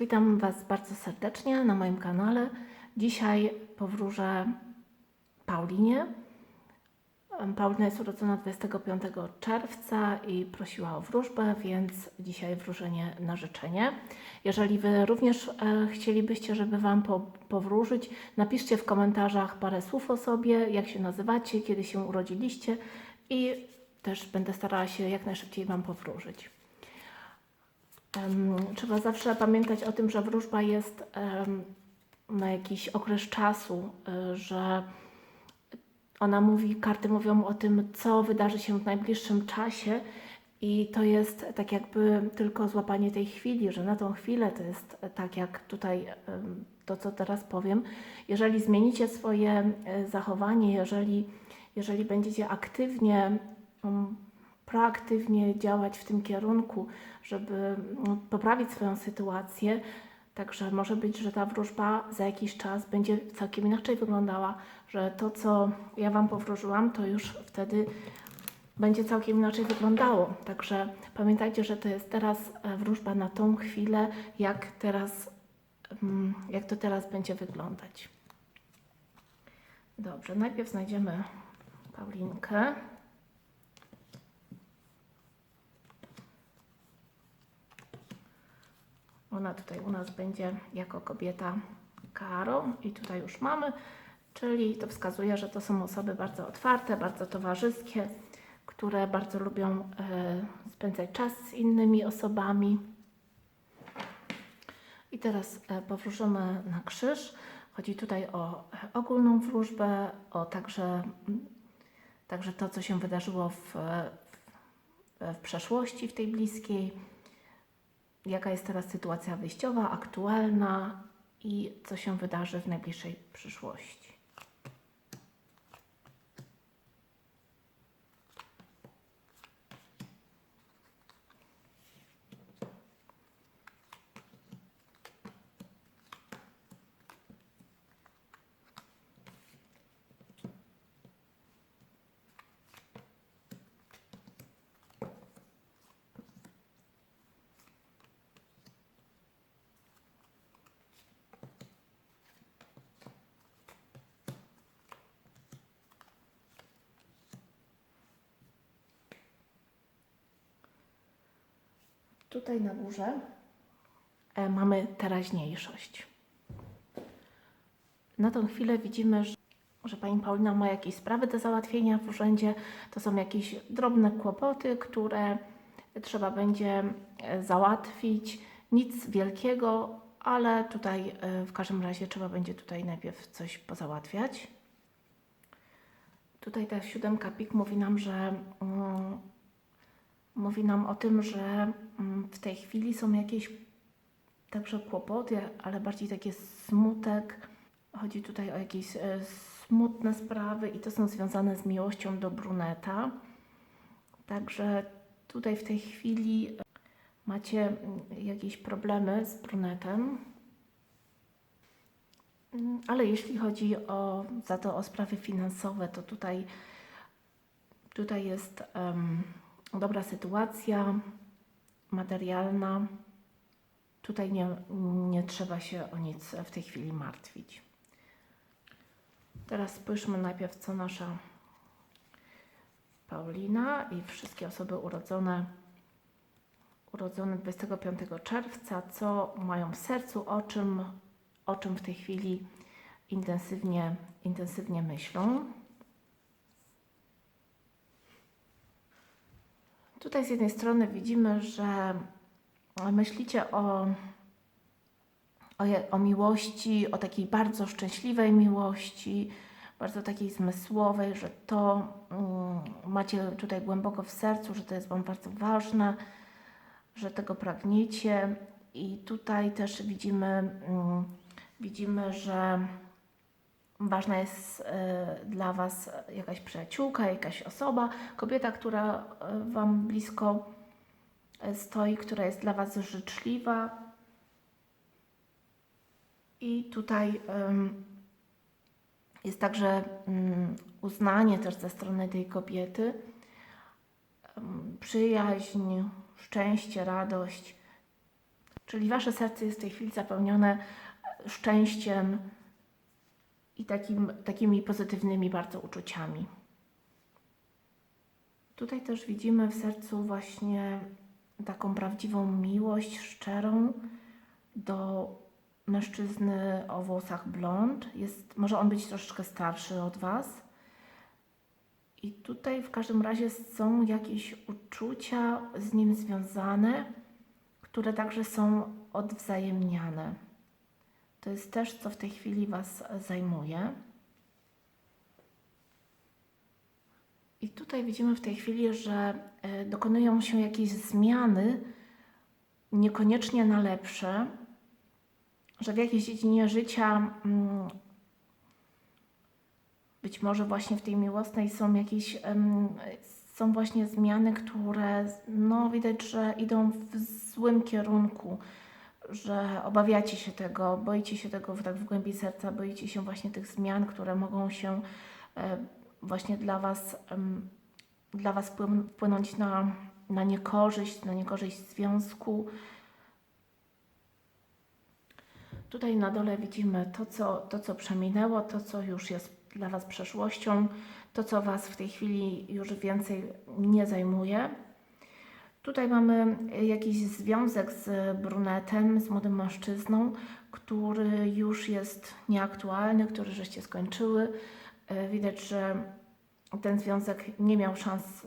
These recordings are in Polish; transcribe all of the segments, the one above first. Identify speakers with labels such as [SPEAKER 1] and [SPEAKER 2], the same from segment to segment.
[SPEAKER 1] Witam Was bardzo serdecznie na moim kanale. Dzisiaj powróżę Paulinie. Paulina jest urodzona 25 czerwca i prosiła o wróżbę, więc dzisiaj wróżenie na życzenie. Jeżeli Wy również e, chcielibyście, żeby Wam po, powróżyć, napiszcie w komentarzach parę słów o sobie, jak się nazywacie, kiedy się urodziliście i też będę starała się jak najszybciej Wam powróżyć. Em, Trzeba zawsze pamiętać o tym, że wróżba jest em, na jakiś okres czasu, y, że ona mówi, karty mówią o tym, co wydarzy się w najbliższym czasie i to jest tak jakby tylko złapanie tej chwili, że na tą chwilę to jest tak jak tutaj to, co teraz powiem. Jeżeli zmienicie swoje e, zachowanie, jeżeli, jeżeli będziecie aktywnie um, proaktywnie działać w tym kierunku, żeby no, poprawić swoją sytuację. Także może być, że ta wróżba za jakiś czas będzie całkiem inaczej wyglądała, że to, co ja Wam powróżyłam, to już wtedy będzie całkiem inaczej wyglądało. Także pamiętajcie, że to jest teraz e, wróżba na tą chwilę, jak teraz, mm, jak to teraz będzie wyglądać. Dobrze, najpierw znajdziemy Paulinkę. Ona tutaj u nas będzie jako kobieta Karo i tutaj już mamy, czyli to wskazuje, że to są osoby bardzo otwarte, bardzo towarzyskie, które bardzo lubią e, spędzać czas z innymi osobami. I teraz e, powróżymy na krzyż. Chodzi tutaj o e, ogólną wróżbę, o także, także to, co się wydarzyło w, w, w przeszłości, w tej bliskiej jaka jest teraz sytuacja wyjściowa, aktualna i co się wydarzy w najbliższej przyszłości. Tutaj na górze e, mamy teraźniejszość. Na tą chwilę widzimy, że, że pani Paulina ma jakieś sprawy do załatwienia w urzędzie. To są jakieś drobne kłopoty, które trzeba będzie e, załatwić. Nic wielkiego, ale tutaj e, w każdym razie trzeba będzie tutaj najpierw coś pozałatwiać. Tutaj ta siódemka pik mówi nam, że mm, mówi nam o tym, że mm, w tej chwili są jakieś także kłopoty, ale bardziej takie smutek. Chodzi tutaj o jakieś e, smutne sprawy i to są związane z miłością do bruneta. Także tutaj w tej chwili e, macie mm, jakieś problemy z brunetem. Mm, Ale jeśli chodzi o, za to o sprawy finansowe, to tutaj, tutaj jest em, dobra sytuacja materialna. Tutaj nie, nie trzeba się o nic w tej chwili martwić. Teraz spójrzmy najpierw, co nasza Paulina i wszystkie osoby urodzone, urodzone 25 czerwca, co mają w sercu, o czym, o czym w tej chwili intensywnie, intensywnie myślą. Tutaj z jednej strony widzimy, że myślicie o, o, o miłości, o takiej bardzo szczęśliwej miłości, bardzo takiej zmysłowej, że to mm, macie tutaj głęboko w sercu, że to jest Wam bardzo ważne, że tego pragniecie. I tutaj też widzimy, mm, widzimy, że ważna jest e, dla Was jakaś przyjaciółka, jakaś osoba, kobieta, która e, Wam blisko e, stoi, która jest dla Was życzliwa. I tutaj jest także mm, uznanie też ze strony tej kobiety, przyjaźń, szczęście, radość. Czyli wasze serce jest w tej chwili zapełnione szczęściem i takim, takimi pozytywnymi bardzo uczuciami. Tutaj też widzimy w sercu właśnie taką prawdziwą miłość, szczerą do mężczyzny o włosach blond. Jest, może on być troszeczkę starszy od Was. I tutaj w każdym razie są jakieś uczucia z nim związane, które także są odwzajemniane. To jest też, co w tej chwili Was zajmuje. I tutaj widzimy w tej chwili, że e, dokonują się jakieś zmiany, niekoniecznie na lepsze, że w jakiejś dziedzinie życia, mm, być może właśnie w tej miłosnej są jakieś, są właśnie zmiany, które no widać, że idą w złym kierunku, że obawiacie się tego, boicie się tego tak w głębi serca, boicie się właśnie tych zmian, które mogą się e, właśnie dla Was, dla was wpłyn- wpłynąć na, na niekorzyść, na niekorzyść związku. Tutaj na dole widzimy to co, to, co przeminęło, to, co już jest dla Was przeszłością, to, co Was w tej chwili już więcej nie zajmuje. Tutaj mamy jakiś związek z brunetem, z młodym mężczyzną, który już jest nieaktualny, który żeście skończyły. E, Widać, że ten związek nie miał szans,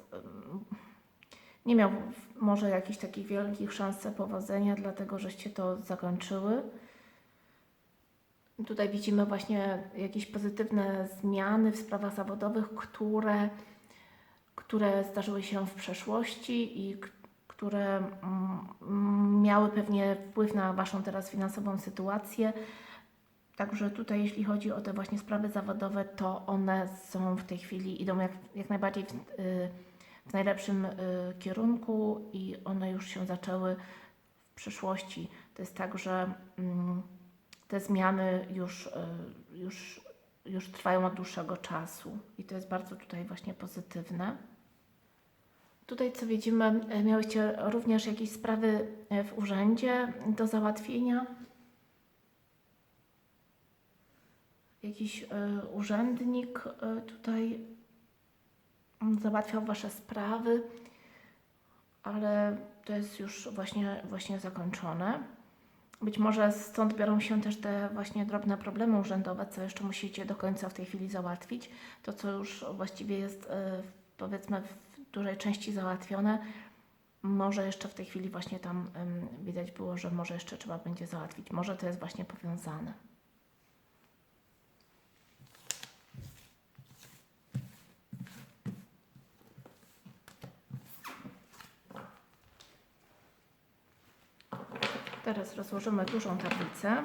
[SPEAKER 1] nie miał może jakichś takich wielkich szans powodzenia, dlatego żeście to zakończyły. Tutaj widzimy właśnie jakieś pozytywne zmiany w sprawach zawodowych, które, które zdarzyły się w przeszłości i k- które mm, miały pewnie wpływ na Waszą teraz finansową sytuację. Także tutaj, jeśli chodzi o te właśnie sprawy zawodowe, to one są w tej chwili, idą jak, jak najbardziej w, y, w najlepszym y, kierunku i one już się zaczęły w przyszłości. To jest tak, że mm, te zmiany już, y, już, już trwają od dłuższego czasu i to jest bardzo tutaj właśnie pozytywne. Tutaj, co widzimy, e, miałyście również jakieś sprawy e, w urzędzie do załatwienia. Jakiś e, urzędnik tutaj załatwiał Wasze sprawy, ale to jest już właśnie, właśnie zakończone. Być może stąd biorą się też te właśnie drobne problemy urzędowe, co jeszcze musicie do końca w tej chwili załatwić. To, co już właściwie jest powiedzmy w dużej części załatwione, może jeszcze w tej chwili właśnie tam em, widać było, że może jeszcze trzeba będzie załatwić. Może to jest właśnie powiązane. Teraz rozłożymy dużą tablicę.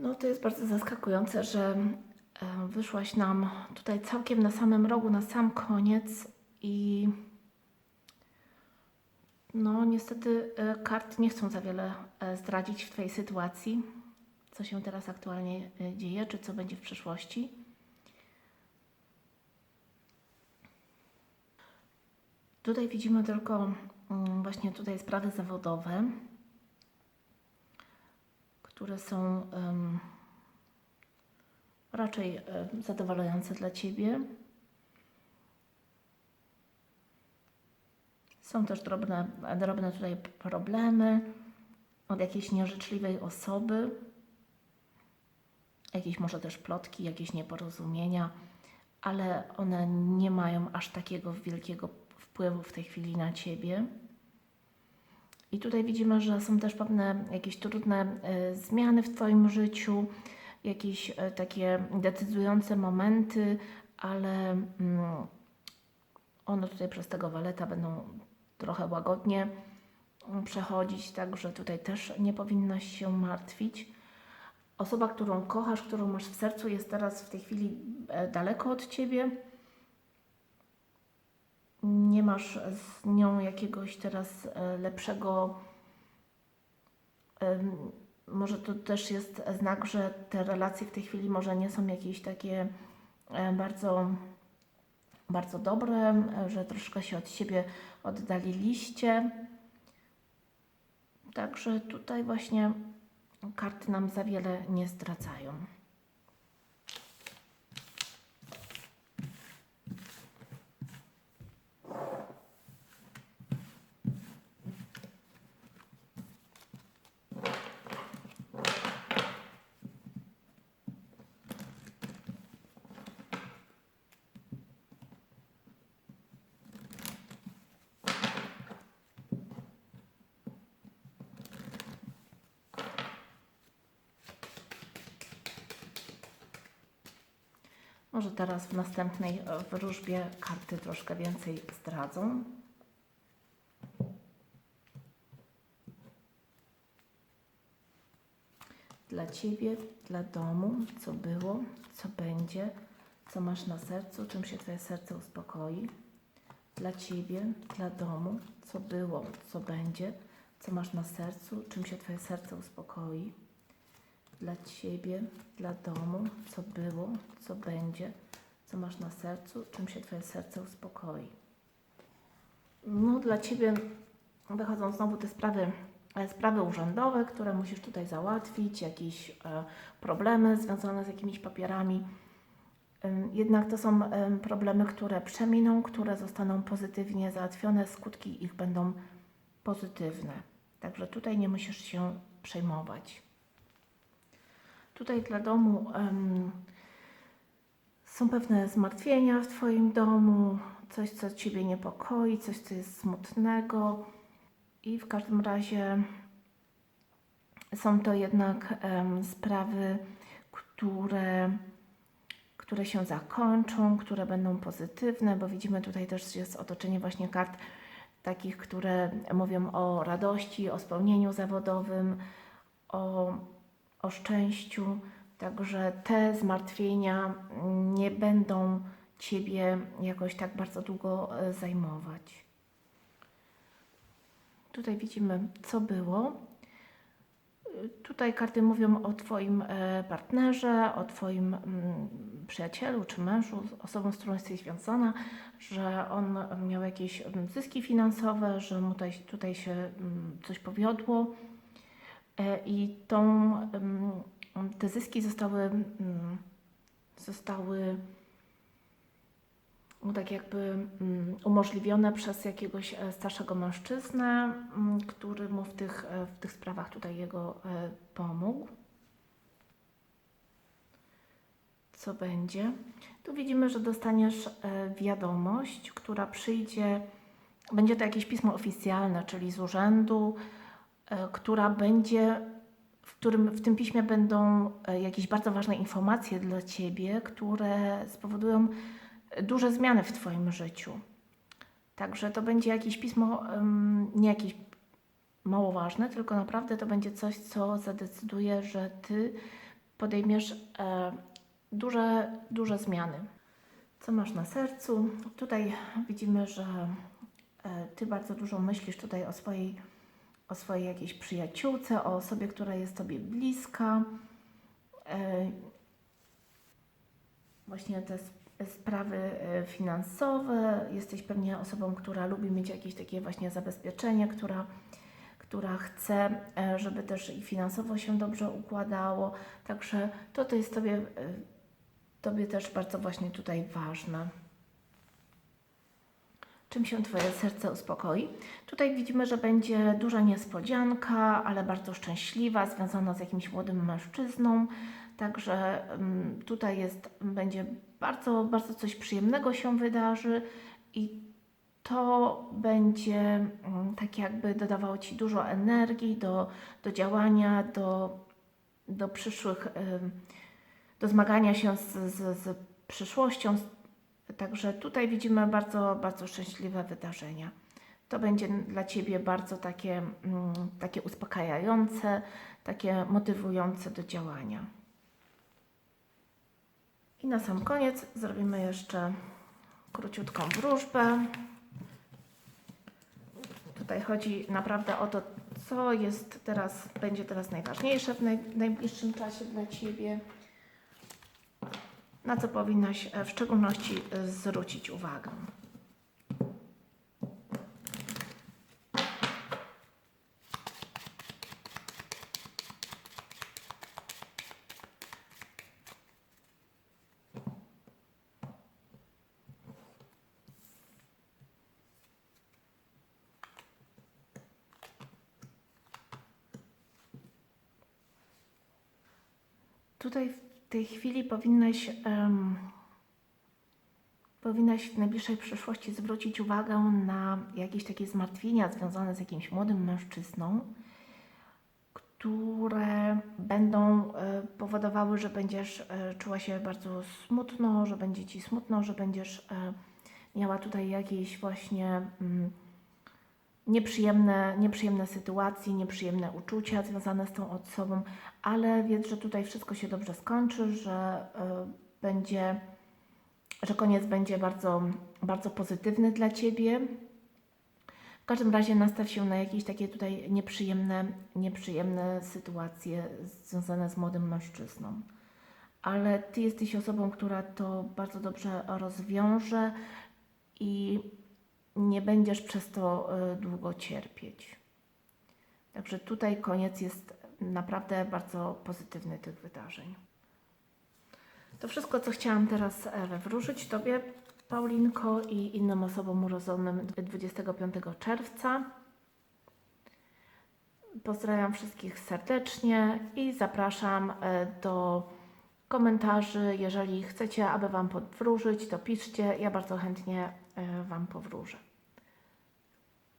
[SPEAKER 1] No to jest bardzo zaskakujące, że e, wyszłaś nam tutaj całkiem na samym rogu, na sam koniec i no niestety e, kart nie chcą za wiele e, zdradzić w Twojej sytuacji, co się teraz aktualnie dzieje, czy co będzie w przyszłości. Tutaj widzimy tylko mm, właśnie tutaj sprawy zawodowe, które są em, raczej em, zadowalające dla Ciebie. Są też drobne, drobne tutaj problemy od jakiejś nieżyczliwej osoby, jakieś może też plotki, jakieś nieporozumienia, ale one nie mają aż takiego wielkiego wpływu w tej chwili na Ciebie. I tutaj widzimy, że są też pewne jakieś trudne e, zmiany w Twoim życiu, jakieś e, takie decydujące momenty, ale mm, one tutaj przez tego waleta będą trochę łagodnie mm, przechodzić, także tutaj też nie powinnaś się martwić. Osoba, którą kochasz, którą masz w sercu, jest teraz w tej chwili e, daleko od ciebie. Nie masz z nią jakiegoś teraz e, lepszego. Może to też jest znak, że te relacje w tej chwili może nie są jakieś takie e, bardzo, bardzo dobre, e, że troszkę się od siebie oddaliliście. Także tutaj właśnie karty nam za wiele nie zdradzają. Może teraz w następnej e, wróżbie karty troszkę więcej zdradzą. Dla Ciebie, dla domu, co było, co będzie, co masz na sercu, czym się Twoje serce uspokoi. Dla Ciebie, dla domu, co było, co będzie, co masz na sercu, czym się Twoje serce uspokoi dla Ciebie, dla domu, co było, co będzie, co masz na sercu, czym się Twoje serce uspokoi. No, dla Ciebie wychodzą znowu te sprawy, e, sprawy urzędowe, które musisz tutaj załatwić, jakieś e, problemy związane z jakimiś papierami. Jednak to są em, problemy, które przeminą, które zostaną pozytywnie załatwione, skutki ich będą pozytywne. Także tutaj nie musisz się przejmować. Tutaj dla domu em, są pewne zmartwienia w Twoim domu, coś, co Ciebie niepokoi, coś, co jest smutnego. I w każdym razie są to jednak em, sprawy, które, które się zakończą, które będą pozytywne, bo widzimy tutaj też jest otoczenie właśnie kart takich, które mówią o radości, o spełnieniu zawodowym, o o szczęściu, także te zmartwienia nie będą Ciebie jakoś tak bardzo długo e, zajmować. Tutaj widzimy, co było. Tutaj karty mówią o Twoim e, partnerze, o Twoim mm, przyjacielu czy mężu, osobą, z którą jesteś związana, że on miał jakieś mm, zyski finansowe, że mu tutaj, tutaj się mm, coś powiodło. E, I tą, te zyski zostały, mm, zostały no tak jakby mm, umożliwione przez jakiegoś e, starszego mężczyznę, mm, który mu w tych, e, w tych sprawach tutaj jego pomógł. Co będzie? Tu widzimy, że dostaniesz wiadomość, która przyjdzie, będzie to jakieś pismo oficjalne, czyli z urzędu, która będzie, w którym w tym piśmie będą e, jakieś bardzo ważne informacje dla Ciebie, które spowodują e, duże zmiany w Twoim życiu. Także to będzie jakieś pismo, nie jakieś mało ważne, tylko naprawdę to będzie coś, co zadecyduje, że Ty podejmiesz e, duże, duże zmiany. Co masz na sercu? Tutaj widzimy, że e, Ty bardzo dużo myślisz tutaj o swojej, o swojej jakiejś przyjaciółce, o osobie, która jest Tobie bliska. e, właśnie te sp- sprawy e, finansowe. Jesteś pewnie osobą, która lubi mieć jakieś takie właśnie zabezpieczenie, która, która chce, e, żeby też i finansowo się dobrze układało. Także to, to jest tobie, tobie też bardzo właśnie tutaj ważne. Czym się Twoje serce uspokoi? Tutaj widzimy, że będzie duża niespodzianka, ale bardzo szczęśliwa, związana z jakimś młodym mężczyzną. Także mm, tutaj jest, będzie bardzo, bardzo coś przyjemnego się wydarzy i to będzie mm, tak jakby dodawało Ci dużo energii do, do działania, do, do przyszłych, do zmagania się z, z, z przyszłością. Także tutaj widzimy bardzo, bardzo szczęśliwe wydarzenia. To będzie dla Ciebie bardzo takie, mm, takie uspokajające, takie motywujące do działania. I na sam koniec zrobimy jeszcze króciutką wróżbę. Tutaj chodzi naprawdę o to, co jest teraz, będzie teraz najważniejsze w naj, najbliższym czasie dla Ciebie, na co powinnaś e, w szczególności e, zwrócić uwagę. Tutaj tej chwili powinnaś, em, powinnaś w najbliższej przyszłości zwrócić uwagę na jakieś takie zmartwienia związane z jakimś młodym mężczyzną, które będą e, powodowały, że będziesz e, czuła się bardzo smutno, że będzie ci smutno, że będziesz e, miała tutaj jakieś właśnie. Mm, nieprzyjemne, nieprzyjemne sytuacje, nieprzyjemne uczucia związane z tą osobą, ale wiedz, że tutaj wszystko się dobrze skończy, że y, będzie, że koniec będzie bardzo, bardzo pozytywny dla Ciebie. W każdym razie nastaw się na jakieś takie tutaj nieprzyjemne, nieprzyjemne sytuacje związane z młodym mężczyzną. Ale Ty jesteś osobą, która to bardzo dobrze rozwiąże i nie będziesz przez to y, długo cierpieć. Także tutaj koniec jest naprawdę bardzo pozytywny tych wydarzeń. To wszystko, co chciałam teraz e, wróżyć Tobie, Paulinko, i innym osobom urodzonym 25 czerwca. Pozdrawiam wszystkich serdecznie i zapraszam e, do komentarzy. Jeżeli chcecie, aby Wam podwróżyć, to piszcie. Ja bardzo chętnie e, Wam powróżę.